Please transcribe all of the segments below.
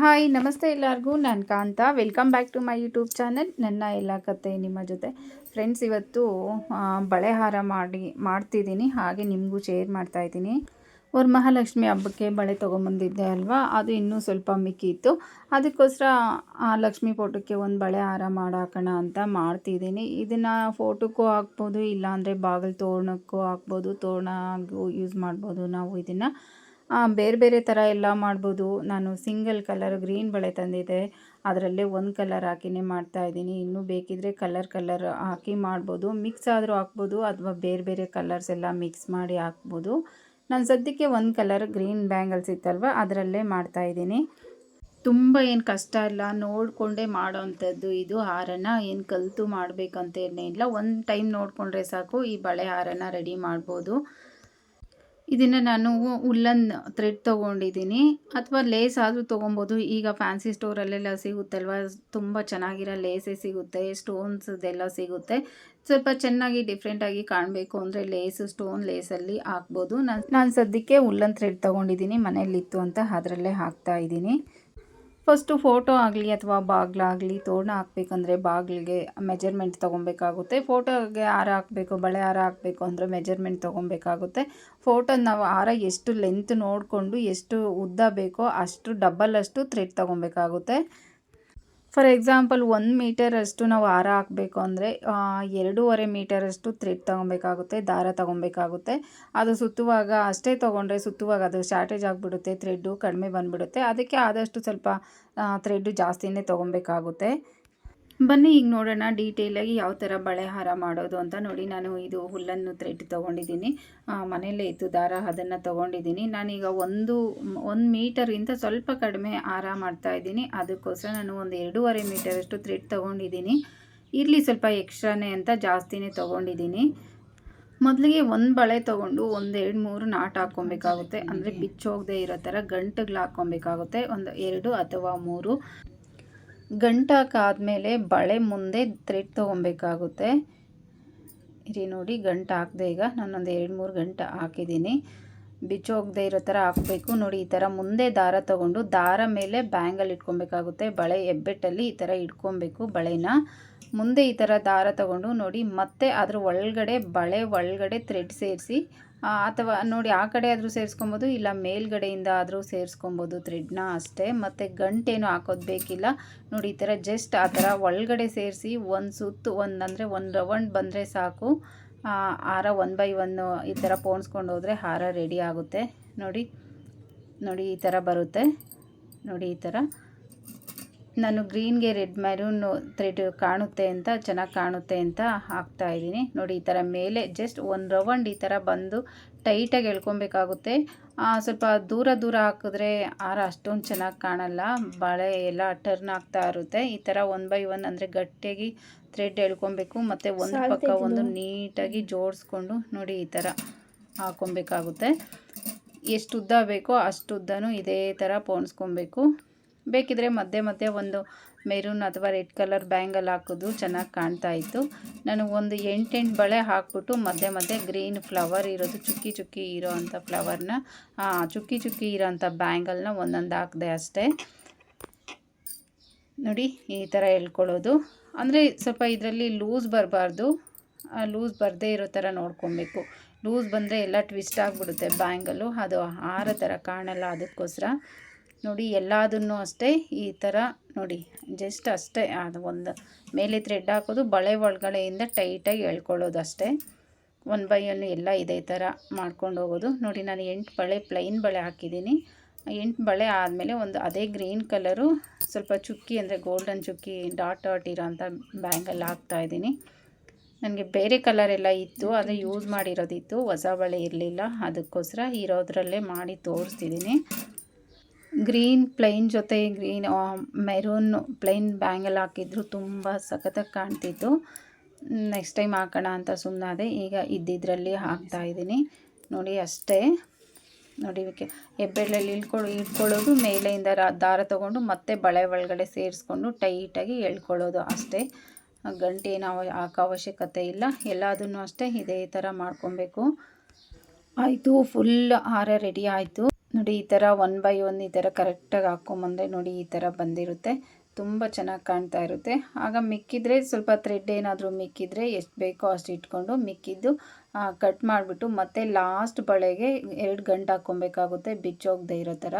Hi, ನಮಸ್ತೆ ಎಲ್ಲರಿಗೂ. ನಾನು Kanta. Welcome back to my YouTube channel ನನ್ನ ಎಲ್ಲ ಕತೆ ನಿಮ್ಮ ಜೊತೆ. ಫ್ರೆಂಡ್ಸ್ ಇವತ್ತು ಬಳೆಹಾರ ಬಳೆ ಹಾರ ಮಾಡಿ, ಮಾಡ್ತಿದ್ದೀನಿ. ಹಾಗೆ ನಿಮಗೂ ಶೇರ್ ಮಾಡ್ತಾ ಇದ್ದೀನಿ. ವರಮಹಾಲಕ್ಷ್ಮಿ ಹಬ್ಬಕ್ಕೆ ಬಳೆ ತೊಗೊಂಬಂದಿದ್ದೆ ಅಲ್ವಾ? ಅದು ಇನ್ನೂ ಸ್ವಲ್ಪ ಮಿಕ್ಕಿತ್ತು. ಅದಕ್ಕೋಸ್ಕರ, ಆ, ಲಕ್ಷ್ಮಿ ಫೋಟೋಕ್ಕೆ ಒಂದು ಬಳೆ ಹಾರ ಮಾಡಾಕೋಣ ಅಂತ ಮಾಡ್ತಿದ್ದೀನಿ. ಇದನ್ನು ಫೋಟೋಕ್ಕೂ ಹಾಕ್ಬೋದು, ಇಲ್ಲಾಂದರೆ ಬಾಗಿಲು ತೋರಣಕ್ಕೂ ಹಾಕ್ಬೋದು. ತೋರಣ ಯೂಸ್ ಮಾಡ್ಬೋದು ನಾವು ಇದನ್ನು. ಬೇರೆ ಬೇರೆ ಥರ ಎಲ್ಲ ಮಾಡ್ಬೋದು. ನಾನು ಸಿಂಗಲ್ ಕಲರ್ ಗ್ರೀನ್ ಬಳೆ ತಂದಿದ್ದೆ ಅದರಲ್ಲೇ ಒಂದು ಕಲರ್ ಹಾಕಿನೇ ಮಾಡ್ತಾ ಇದ್ದೀನಿ. ಇನ್ನೂ ಬೇಕಿದ್ರೆ ಕಲರ್ ಕಲರ್ ಹಾಕಿ ಮಾಡ್ಬೋದು. ಮಿಕ್ಸ್ ಆದರೂ ಹಾಕ್ಬೋದು ಅಥವಾ ಬೇರೆ ಬೇರೆ ಕಲರ್ಸ್ ಎಲ್ಲ ಮಿಕ್ಸ್ ಮಾಡಿ ಹಾಕ್ಬೋದು. ನಾನು ಸದ್ಯಕ್ಕೆ ಒಂದು ಕಲರ್ ಗ್ರೀನ್ ಬ್ಯಾಂಗಲ್ಸ್ ಇತ್ತಲ್ವ ಅದರಲ್ಲೇ ಮಾಡ್ತಾ ಇದ್ದೀನಿ. ತುಂಬ ಏನು ಕಷ್ಟ ಇಲ್ಲ. ನೋಡಿಕೊಂಡೇ ಮಾಡೋವಂಥದ್ದು ಇದು ಹಾರನ. ಏನು ಕಲಿತು ಮಾಡಬೇಕಂತ ಇಲ್ಲ. ಒಂದು ಟೈಮ್ ನೋಡಿಕೊಂಡ್ರೆ ಸಾಕು. ಈ ಬಳೆ ಹಾರನ ರೆಡಿ ಮಾಡ್ಬೋದು. ಇದನ್ನು ನಾನು ಉಲ್ಲನ್ ಥ್ರೆಡ್ ತೊಗೊಂಡಿದ್ದೀನಿ ಅಥವಾ ಲೇಸ್ ಆದರೂ ತೊಗೊಬೋದು. ಈಗ ಫ್ಯಾನ್ಸಿ ಸ್ಟೋರಲ್ಲೆಲ್ಲ ಸಿಗುತ್ತಲ್ವ? ತುಂಬ ಚೆನ್ನಾಗಿರೋ ಲೇಸೇ ಸಿಗುತ್ತೆ. ಸ್ಟೋನ್ಸ್ ಇದೆಲ್ಲ ಸಿಗುತ್ತೆ. ಸ್ವಲ್ಪ ಚೆನ್ನಾಗಿ ಡಿಫ್ರೆಂಟಾಗಿ ಕಾಣಬೇಕು ಅಂದರೆ ಲೇಸು ಸ್ಟೋನ್ ಲೇಸಲ್ಲಿ ಹಾಕ್ಬೋದು. ನಾನು ನಾನು ಸದ್ಯಕ್ಕೆ ಉಲ್ಲನ್ ಥ್ರೆಡ್ ತೊಗೊಂಡಿದ್ದೀನಿ ಮನೇಲಿತ್ತು ಅಂತ ಅದರಲ್ಲೇ ಹಾಕ್ತಾ ಇದ್ದೀನಿ ಫಸ್ಟು ಫೋಟೋ ಆಗಲಿ ಅಥವಾ ಬಾಗಿಲಾಗಲಿ ತೋರಣ ಹಾಕ್ಬೇಕಂದ್ರೆ ಬಾಗಿಲಿಗೆ ಮೆಜರ್ಮೆಂಟ್ ತೊಗೊಬೇಕಾಗುತ್ತೆ. ಫೋಟೋಗೆ ಹಾರ ಹಾಕಬೇಕು, ಬಳೆ ಹಾರ ಹಾಕಬೇಕು ಅಂದರೆ ಮೆಜರ್ಮೆಂಟ್ ತೊಗೊಬೇಕಾಗುತ್ತೆ. ಫೋಟೋ ನಾವು ಹಾರ ಎಷ್ಟು ಲೆಂತ್ ನೋಡಿಕೊಂಡು ಎಷ್ಟು ಉದ್ದ ಬೇಕೋ ಅಷ್ಟು ಡಬ್ಬಲ್ ಅಷ್ಟು ಥ್ರೆಡ್ ತೊಗೊಬೇಕಾಗುತ್ತೆ. ಫಾರ್ ಎಕ್ಸಾಂಪಲ್ ಒಂದು ಮೀಟರಷ್ಟು ನಾವು ಹಾರ ಹಾಕಬೇಕು ಅಂದರೆ ಎರಡೂವರೆ ಮೀಟರಷ್ಟು ಥ್ರೆಡ್ ತೊಗೊಬೇಕಾಗುತ್ತೆ, ದಾರ ತೊಗೊಬೇಕಾಗುತ್ತೆ. ಅದು ಸುತ್ತುವಾಗ, ಅಷ್ಟೇ ತೊಗೊಂಡ್ರೆ ಸುತ್ತುವಾಗ ಅದು ಶಾರ್ಟೇಜ್ ಆಗಿಬಿಡುತ್ತೆ ಥ್ರೆಡ್ಡು ಕಡಿಮೆ ಬಂದುಬಿಡುತ್ತೆ. ಅದಕ್ಕೆ ಆದಷ್ಟು ಸ್ವಲ್ಪ ಥ್ರೆಡ್ಡು ಜಾಸ್ತಿನೇ ತೊಗೊಬೇಕಾಗುತ್ತೆ. ಬನ್ನಿ ಈಗ ನೋಡೋಣ ಡೀಟೇಲಾಗಿ ಯಾವ ಥರ ಬಳೆಹಾರ ಮಾಡೋದು ಅಂತ ನೋಡಿ. ನಾನು ಇದು ಹುಲ್ಲನ್ನು ಥ್ರೆಡ್ ತೊಗೊಂಡಿದ್ದೀನಿ. ಮನೆಯಲ್ಲೇ ಇತ್ತು ದಾರ ಅದನ್ನು ತೊಗೊಂಡಿದ್ದೀನಿ. ನಾನೀಗ ಒಂದು ಒಂದು ಮೀಟರಿಂದ ಸ್ವಲ್ಪ ಕಡಿಮೆ ಹಾರ ಮಾಡ್ತಾ ಇದ್ದೀನಿ. ಅದಕ್ಕೋಸ್ಕರ ನಾನು ಒಂದು ಎರಡೂವರೆ ಮೀಟರಷ್ಟು ಥ್ರೆಡ್ ತೊಗೊಂಡಿದ್ದೀನಿ. ಇರಲಿ ಸ್ವಲ್ಪ ಎಕ್ಸ್ಟ್ರಾನೇ ಅಂತ ಜಾಸ್ತಿನೇ ತೊಗೊಂಡಿದ್ದೀನಿ. ಮೊದಲಿಗೆ ಒಂದು ಬಳೆ ತೊಗೊಂಡು ಒಂದು ಎರಡು ಮೂರು ನಾಟ್ ಹಾಕ್ಕೊಬೇಕಾಗುತ್ತೆ. ಅಂದರೆ ಬಿಚ್ಚೋಗದೆ ಇರೋ ಥರ ಗಂಟುಗಳು ಹಾಕ್ಕೊಬೇಕಾಗುತ್ತೆ. ಒಂದು ಎರಡು ಅಥವಾ ಮೂರು. ಗಂಟು ಹಾಕಾದ್ಮೇಲೆ ಬಳೆ ಮುಂದೆ ಥ್ರೆಡ್ ತೊಗೊಬೇಕಾಗುತ್ತೆ. ಇಲ್ಲಿ ನೋಡಿ ಗಂಟು ಹಾಕಿದೆ ಈಗ. ನಾನೊಂದು ಎರಡು ಮೂರು ಗಂಟು ಹಾಕಿದ್ದೀನಿ. ಬಿಚ್ಚೋಗದೆ ಇರೋ ಥರ ಹಾಕಬೇಕು. ನೋಡಿ, ಈ ಥರ ಮುಂದೆ ದಾರ ತಗೊಂಡು ದಾರ ಮೇಲೆ ಬ್ಯಾಂಗಲ್ ಇಟ್ಕೊಬೇಕಾಗುತ್ತೆ. ಬಳೆ ಹೆಬ್ಬೆಟ್ಟಲ್ಲಿ ಈ ಥರ ಇಟ್ಕೊಬೇಕು ಬಳೆನ. ಮುಂದೆ ಈ ಥರ ದಾರ ತಗೊಂಡು ನೋಡಿ, ಮತ್ತೆ ಅದ್ರ ಒಳಗಡೆ ಬಳೆ ಒಳಗಡೆ ಥ್ರೆಡ್ ಸೇರಿಸಿ ಅಥವಾ ನೋಡಿ, ಆ ಕಡೆ ಆದರೂ ಸೇರಿಸ್ಕೊಬೋದು, ಇಲ್ಲ ಮೇಲ್ಗಡೆಯಿಂದ ಆದರೂ ಸೇರಿಸ್ಕೊಬೋದು ಥ್ರೆಡ್ನ ಅಷ್ಟೇ. ಮತ್ತು ಗಂಟೇನು ಹಾಕೋದು ಬೇಕಿಲ್ಲ. ನೋಡಿ, ಈ ಥರ ಜಸ್ಟ್ ಆ ಥರ ಒಳಗಡೆ ಸೇರಿಸಿ, ಒಂದು ಸುತ್ತು, ಒಂದು ಅಂದರೆ ಒಂದು ರೌಂಡ್ ಬಂದರೆ ಸಾಕು. ಹಾರ ಒನ್ ಬೈ ಒನ್ನು ಈ ಥರ ಪೋಣಿಸ್ಕೊಂಡು ಹೋದರೆ ಹಾರ ರೆಡಿ ಆಗುತ್ತೆ. ನೋಡಿ ನೋಡಿ ಈ ಥರ ಬರುತ್ತೆ. ನೋಡಿ ಈ ಥರ ನಾನು ಗ್ರೀನ್ಗೆ ರೆಡ್ ಮೆರೂನ್ ಥ್ರೆಡ್ ಕಾಣುತ್ತೆ ಅಂತ ಚೆನ್ನಾಗಿ ಕಾಣುತ್ತೆ ಅಂತ ಹಾಕ್ತಾ ಇದ್ದೀನಿ. ನೋಡಿ ಈ ಥರ ಮೇಲೆ ಜಸ್ಟ್ ಒಂದು ರೌಂಡ್ ಈ ಥರ ಬಂದು ಟೈಟಾಗಿ ಎಳ್ಕೊಬೇಕಾಗುತ್ತೆ. ಸ್ವಲ್ಪ ದೂರ ದೂರ ಹಾಕಿದ್ರೆ ಆರ ಅಷ್ಟೊಂದು ಚೆನ್ನಾಗಿ ಕಾಣಲ್ಲ. ಬಾಳೆ ಎಲ್ಲ ಟರ್ನ್ ಆಗ್ತಾ ಇರುತ್ತೆ. ಈ ಥರ ಒನ್ ಬೈ ಒನ್ ಅಂದರೆ ಗಟ್ಟಿಯಾಗಿ ಥ್ರೆಡ್ ಎಳ್ಕೊಬೇಕು. ಮತ್ತು ಒಂದು ಪಕ್ಕ ಒಂದು ನೀಟಾಗಿ ಜೋಡಿಸ್ಕೊಂಡು ನೋಡಿ ಈ ಥರ ಹಾಕ್ಕೊಬೇಕಾಗುತ್ತೆ ಎಷ್ಟು ಉದ್ದ ಬೇಕೋ ಅಷ್ಟು ಉದ್ದನೂ ಇದೇ ಥರ ಪೋಣಿಸ್ಕೊಬೇಕು. ಬೇಕಿದ್ರೆ ಮಧ್ಯೆ ಮಧ್ಯೆ ಒಂದು ಮೆರೂನ್ ಅಥವಾ ರೆಡ್ ಕಲರ್ ಬ್ಯಾಂಗಲ್ ಹಾಕೋದು ಚೆನ್ನಾಗಿ ಕಾಣ್ತಾ ಇತ್ತು. ನಾನು ಒಂದು ಎಂಟೆಂಟು ಬಳೆ ಹಾಕ್ಬಿಟ್ಟು ಮಧ್ಯೆ ಮಧ್ಯೆ ಗ್ರೀನ್ ಫ್ಲವರ್ ಇರೋದು, ಚುಕ್ಕಿ ಚುಕ್ಕಿ ಇರೋ ಅಂಥ ಫ್ಲವರ್ನ ಚುಕ್ಕಿ ಚುಕ್ಕಿ ಇರೋ ಅಂಥ ಬ್ಯಾಂಗಲ್ನ ಒಂದೊಂದು ಹಾಕಿದೆ ಅಷ್ಟೇ. ನೋಡಿ, ಈ ಥರ ಹೇಳ್ಕೊಳ್ಳೋದು. ಅಂದರೆ ಸ್ವಲ್ಪ ಇದರಲ್ಲಿ ಲೂಸ್ ಬರಬಾರ್ದು. ಲೂಸ್ ಬರದೇ ಇರೋ ಥರ ನೋಡ್ಕೊಬೇಕು. ಲೂಸ್ ಬಂದರೆ ಎಲ್ಲ ಟ್ವಿಸ್ಟ್ ಆಗಿಬಿಡುತ್ತೆ ಬ್ಯಾಂಗಲ್ಲು ಅದು ಆರೋ ಥರ ಕಾಣಲ್ಲ ಅದಕ್ಕೋಸ್ಕರ. ನೋಡಿ, ಎಲ್ಲದನ್ನು ಅಷ್ಟೇ ಈ ಥರ ನೋಡಿ, ಜಸ್ಟ್ ಅಷ್ಟೇ ಅದು ಒಂದು. ಮೇಲೆ ಥ್ರೆಡ್ ಹಾಕೋದು, ಬಳೆ ಒಳಗಡೆಯಿಂದ ಟೈಟಾಗಿ ಎಳ್ಕೊಳ್ಳೋದು ಅಷ್ಟೇ. ಒನ್ ಬೈ ಒನ್ ಎಲ್ಲ ಇದೇ ಥರ ಮಾಡ್ಕೊಂಡು ಹೋಗೋದು. ನೋಡಿ, ನಾನು ಎಂಟು ಬಳೆ ಪ್ಲೈನ್ ಬಳೆ ಹಾಕಿದ್ದೀನಿ. ಎಂಟು ಬಳೆ ಆದಮೇಲೆ ಒಂದು ಅದೇ ಗ್ರೀನ್ ಕಲರು ಸ್ವಲ್ಪ ಚುಕ್ಕಿ, ಅಂದರೆ ಗೋಲ್ಡನ್ ಚುಕ್ಕಿ ಡಾಟ್ ಡಾಟ್ ಇರೋ ಅಂಥ ಬ್ಯಾಂಗಲ್ಲಿ ಹಾಕ್ತಾಯಿದ್ದೀನಿ ನನಗೆ ಬೇರೆ ಕಲರ್ ಎಲ್ಲ ಇತ್ತು ಅದು ಯೂಸ್ ಮಾಡಿರೋದಿತ್ತು. ಹೊಸ ಬಳೆ ಇರಲಿಲ್ಲ. ಅದಕ್ಕೋಸ್ಕರ ಇರೋದ್ರಲ್ಲೇ ಮಾಡಿ ತೋರಿಸ್ತಿದ್ದೀನಿ. ಗ್ರೀನ್ ಪ್ಲೈನ್ ಜೊತೆ ಗ್ರೀನ್ ಮೆರೂನ್ ಪ್ಲೈನ್ ಬ್ಯಾಂಗಲ್ ಹಾಕಿದ್ರು ತುಂಬ ಸಖತ್ತಾಗಿ ಕಾಣ್ತಿತ್ತು. ನೆಕ್ಸ್ಟ್ ಟೈಮ್ ಹಾಕೋಣ ಅಂತ ಸುಮ್ಮನಾದೆ ಈಗ ಇದ್ದಿದ್ರಲ್ಲಿ ಹಾಕ್ತಾ ಇದ್ದೀನಿ. ನೋಡಿ ಅಷ್ಟೇ. ನೋಡಿ ಇದಕ್ಕೆ ಹೆಬ್ಬೆಳ್ಳಲ್ಲಿ ಇಳ್ಕೊಳ್ಳೋ ಇಳ್ಕೊಳ್ಳೋದು, ಮೇಲೆಯಿಂದ ದಾರ ತೊಗೊಂಡು ಮತ್ತೆ ಬಳೆ ಒಳಗಡೆ ಸೇರಿಸ್ಕೊಂಡು ಟೈಟಾಗಿ ಎಳ್ಕೊಳ್ಳೋದು ಅಷ್ಟೇ. ಗಂಟೆ ನಾವು ಹಾಕೋ ಅವಶ್ಯಕತೆ ಇಲ್ಲ. ಎಲ್ಲದನ್ನು ಅಷ್ಟೇ ಇದೇ ಥರ ಮಾಡ್ಕೊಬೇಕು. ಆಯಿತು, ಫುಲ್ ಹಾರ ರೆಡಿ ಆಯಿತು. ನೋಡಿ, ಈ ಥರ ಒನ್ ಬೈ ಒನ್ ಈ ಥರ ಕರೆಕ್ಟಾಗಿ ಹಾಕ್ಕೊಂಬಂದ್ರೆ ನೋಡಿ ಈ ಥರ ಬಂದಿರುತ್ತೆ. ತುಂಬ ಚೆನ್ನಾಗಿ ಕಾಣ್ತಾ ಇರುತ್ತೆ. ಆಗ ಮಿಕ್ಕಿದ್ರೆ ಸ್ವಲ್ಪ ಥ್ರೆಡ್ ಏನಾದರೂ ಮಿಕ್ಕಿದ್ರೆ ಎಷ್ಟು ಬೇಕೋ ಅಷ್ಟು ಇಟ್ಕೊಂಡು ಮಿಕ್ಕಿದ್ದು ಕಟ್ ಮಾಡಿಬಿಟ್ಟು ಮತ್ತೆ ಲಾಸ್ಟ್ ಬಳೆಗೆ ಎರಡು ಗಂಟು ಹಾಕ್ಕೊಬೇಕಾಗುತ್ತೆ ಬಿಚ್ಚೋಗದೆ ಇರೋ ಥರ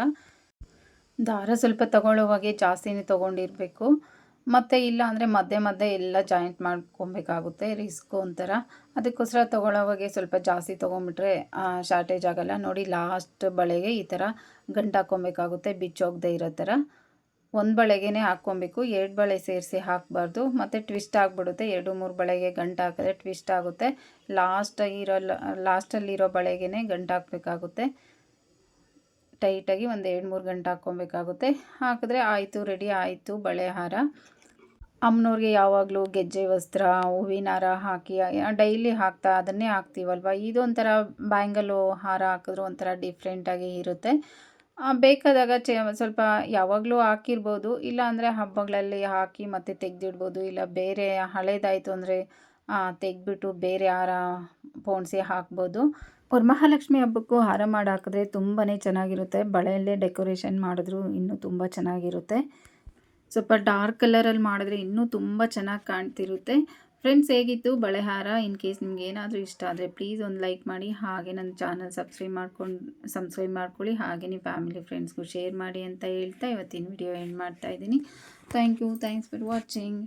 ದಾರ ಸ್ವಲ್ಪ ತಗೊಳ್ಳೋವಾಗೆ ಜಾಸ್ತಿನೇ ತೊಗೊಂಡಿರಬೇಕು. ಮತ್ತು ಇಲ್ಲ ಅಂದರೆ ಮಧ್ಯೆ ಮಧ್ಯೆ ಎಲ್ಲ ಜಾಯಿಂಟ್ ಮಾಡ್ಕೊಬೇಕಾಗುತ್ತೆ ರಿಸ್ಕು ಒಂಥರ. ಅದಕ್ಕೋಸ್ಕರ ತೊಗೊಳ್ಳೋವಾಗೆ ಸ್ವಲ್ಪ ಜಾಸ್ತಿ ತೊಗೊಂಬಿಟ್ರೆ ಶಾರ್ಟೇಜ್ ಆಗೋಲ್ಲ. ನೋಡಿ ಲಾಸ್ಟ್ ಬಳೆಗೆ ಈ ಥರ ಗಂಟು ಹಾಕ್ಕೊಬೇಕಾಗುತ್ತೆ, ಬಿಚ್ಚೋಗದೆ ಇರೋ ಥರ. ಒಂದು ಬಳೆಗೇ ಹಾಕ್ಕೊಬೇಕು, ಎರಡು ಬಳೆ ಸೇರಿಸಿ ಹಾಕಬಾರ್ದು. ಮತ್ತು ಟ್ವಿಸ್ಟ್ ಆಗಿಬಿಡುತ್ತೆ, ಎರಡು, ಮೂರು ಬಳೆಗೆ ಗಂಟು ಹಾಕಿದ್ರೆ ಟ್ವಿಸ್ಟ್ ಆಗುತ್ತೆ. ಲಾಸ್ಟ್ ಇರೋ ಲಾಸ್ಟಲ್ಲಿರೋ ಬಳೆಗೇ ಗಂಟು ಹಾಕಬೇಕಾಗುತ್ತೆ. ಟೈಟಾಗಿ ಒಂದು ಎರಡು ಮೂರು ಗಂಟೆ ಹಾಕ್ಕೊಬೇಕಾಗುತ್ತೆ. ಹಾಕಿದ್ರೆ ಆಯಿತು, ರೆಡಿ ಆಯಿತು, ಬಳೆ ಹಾರ. ಅಮ್ಮನವ್ರಿಗೆ ಯಾವಾಗಲೂ ಗೆಜ್ಜೆ, ವಸ್ತ್ರ, ಹೂವಿನ ಹಾರ ಹಾಕಿ ಡೈಲಿ ಹಾಕ್ತಾ ಅದನ್ನೇ ಹಾಕ್ತೀವಲ್ವ? ಇದೊಂಥರ ಬ್ಯಾಂಗಲು ಹಾರ ಹಾಕಿದ್ರು ಒಂಥರ ಡಿಫ್ರೆಂಟಾಗಿ ಇರುತ್ತೆ. ಬೇಕಾದಾಗ ಚೆ, ಸ್ವಲ್ಪ ಯಾವಾಗಲೂ ಹಾಕಿರ್ಬೋದು. ಇಲ್ಲ ಅಂದರೆ ಹಬ್ಬಗಳಲ್ಲಿ ಹಾಕಿ ಮತ್ತೆ ತೆಗೆದಿಡ್ಬೋದು. ಇಲ್ಲ ಬೇರೆ ಹಳೇದಾಯಿತು ಅಂದರೆ ತೆಗೆದ್ಬಿಟ್ಟು ಬೇರೆ ಹಾರ ಪೋಣಿಸಿ ಹಾಕ್ಬೋದು. ವರಮಹಾಲಕ್ಷ್ಮಿ ಹಬ್ಬಕ್ಕೂ ಹಾರ ಮಾಡಿ ಹಾಕಿದ್ರೆ ತುಂಬಾ ಚೆನ್ನಾಗಿರುತ್ತೆ. ಬಳೆಯಲ್ಲೇ ಡೆಕೋರೇಷನ್ ಮಾಡಿದ್ರು ಇನ್ನೂ ತುಂಬ ಚೆನ್ನಾಗಿರುತ್ತೆ. ಸ್ವಲ್ಪ ಡಾರ್ಕ್ ಕಲರಲ್ಲಿ ಮಾಡಿದ್ರೆ ಇನ್ನೂ ತುಂಬ ಚೆನ್ನಾಗಿ ಕಾಣ್ತಿರುತ್ತೆ. ಫ್ರೆಂಡ್ಸ್, ಹೇಗಿತ್ತು ಬಳೆಹಾರ ಇನ್ ಕೇಸ್ ನಿಮ್ಗೆ ಏನಾದರೂ ಇಷ್ಟ ಆದರೆ ಪ್ಲೀಸ್ ಒಂದು ಲೈಕ್ ಮಾಡಿ. ಹಾಗೆ ನನ್ನ ಚಾನಲ್ ಸಬ್ಸ್ಕ್ರೈಬ್ ಮಾಡ್ಕೊಂಡು, ಸಬ್ಸ್ಕ್ರೈಬ್ ಮಾಡ್ಕೊಳ್ಳಿ. ಹಾಗೆ ನೀವು ಫ್ಯಾಮಿಲಿ, ಫ್ರೆಂಡ್ಸ್ಗೂ ಶೇರ್ ಮಾಡಿ ಅಂತ ಹೇಳ್ತಾ ಇವತ್ತಿನ ವಿಡಿಯೋ ಎಂಡ್ ಮಾಡ್ತಾ ಇದ್ದೀನಿ. Thank you. Thanks for watching.